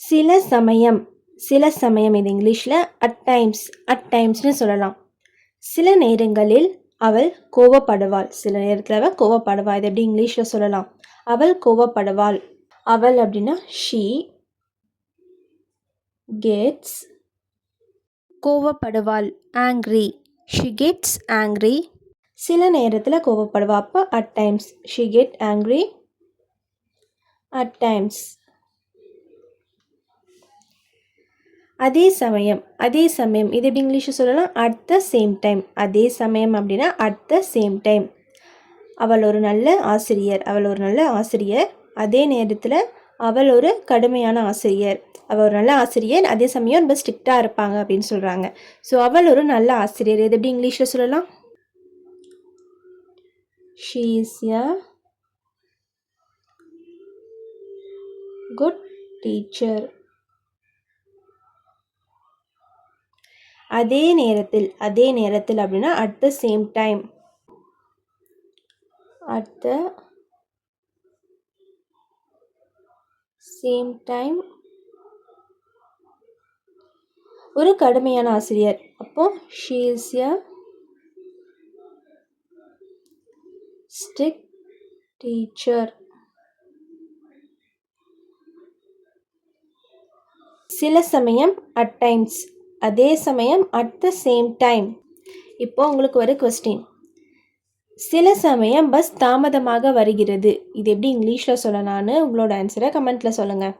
சில சமயம் சில சமயம் இது இங்கிலீஷில் அட் டைம்ஸ் அட் டைம்ஸ்னு சொல்லலாம். சில நேரங்களில் அவள் கோவப்படுவாள். சில நேரத்தில் அவள் கோவப்படுவாள். இது எப்படி இங்கிலீஷில் சொல்லலாம்? அவள் கோவப்படுவாள். அவள் அப்படின்னா ஷீ கெட்ஸ் கோவப்படுவாள். ஆங்க்ரி ஷி கெட்ஸ் ஆங்க்ரி சில நேரத்தில் கோவப்படுவா. அப்போ at times she get angry at times அதே சமயம் அதே சமயம் இது எப்படி இங்கிலீஷில் சொல்லலாம்? அட் த சேம் டைம் அதே சமயம் அப்படின்னா அட் த சேம் டைம் அவள் ஒரு நல்ல ஆசிரியர் அவள் ஒரு நல்ல ஆசிரியர். அதே நேரத்தில் அவள் ஒரு கடுமையான ஆசிரியர். அவள் ஒரு நல்ல ஆசிரியர் அதே சமயம் ரொம்ப ஸ்ட்ரிக்டாக இருப்பாங்க அப்படின்னு சொல்கிறாங்க ஸோ அவள் ஒரு நல்ல ஆசிரியர். இது எப்படி இங்கிலீஷில் சொல்லலாம்? She is a good teacher அதே நேரத்தில் அதே நேரத்தில் அப்படின்னா at the same time at the same time ஒரு கடுமையான ஆசிரியர். அப்போ she is a strict teacher சில சமயம் அட் டைம்ஸ் அதே சமயம் அட் த சேம் டைம் இப்போ உங்களுக்கு ஒரு கொஸ்டின் சில சமயம் பஸ் தாமதமாக வருகிறது. இது எப்படி இங்கிலீஷில் சொல்லலான்னு உங்களோட ஆன்சரை கமெண்ட்டில் சொல்லுங்கள்